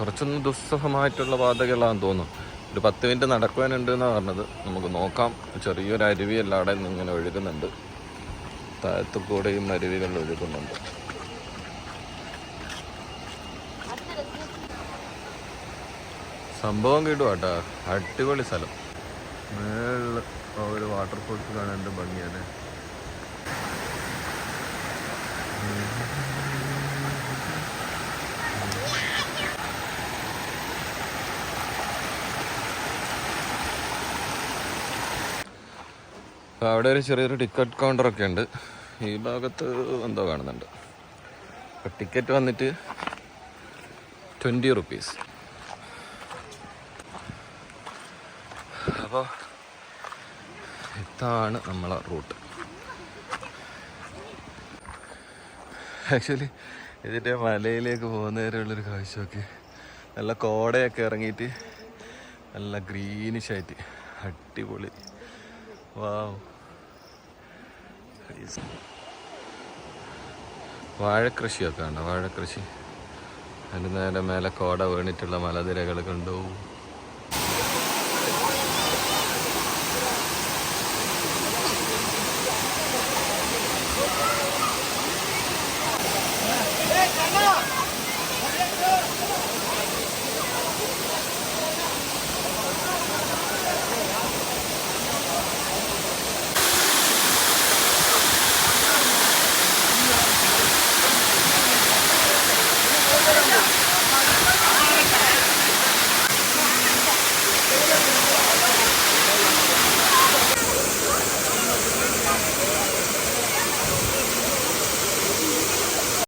കുറച്ചൊന്ന് ദുസ്സഹമായിട്ടുള്ള പാതകളാണെന്ന് തോന്നുന്നു ഒരു പത്ത് മിനിറ്റ് നടക്കുവാനുണ്ട് എന്നാണ് പറഞ്ഞത്. നമുക്ക് നോക്കാം. ചെറിയൊരു അരുവി അവിടെ നിന്ന് ഇങ്ങനെ ഒഴുകുന്നുണ്ട്. താഴത്തു കൂടെയും അരുവികൾ ഒഴുകുന്നുണ്ട്. സംഭവം കിട്ടുവാട്ടാ അടിപൊളി സ്ഥലം. മേളിൽ ഒരു വാട്ടർഫോൾസ് കാണാൻ ഭംഗിയാണ്. അവിടെ ഒരു ചെറിയൊരു ടിക്കറ്റ് കൗണ്ടറൊക്കെ ഉണ്ട്. ഈ ഭാഗത്ത് എന്തോ കാണുന്നുണ്ട്. ടിക്കറ്റ് വന്നിട്ട് ട്വന്റി റുപ്പീസ് അപ്പോൾ ഇതാണ് നമ്മളെ റൂട്ട്. ആക്ച്വലി ഇതിന്റെ മലയിലേക്ക് പോകുന്നവരെയുള്ളൊരു കാഴ്ചയൊക്കെ നല്ല കോടയൊക്കെ ഇറങ്ങിയിട്ട് നല്ല ഗ്രീനിഷായിട്ട് അടിപൊളി. വാഴക്കൃഷിയൊക്കെ ഉണ്ടോ വാഴക്കൃഷി. അതിന് നേരെ മേലെ കോട വീണിട്ടുള്ള മലനിരകൾ കണ്ടു.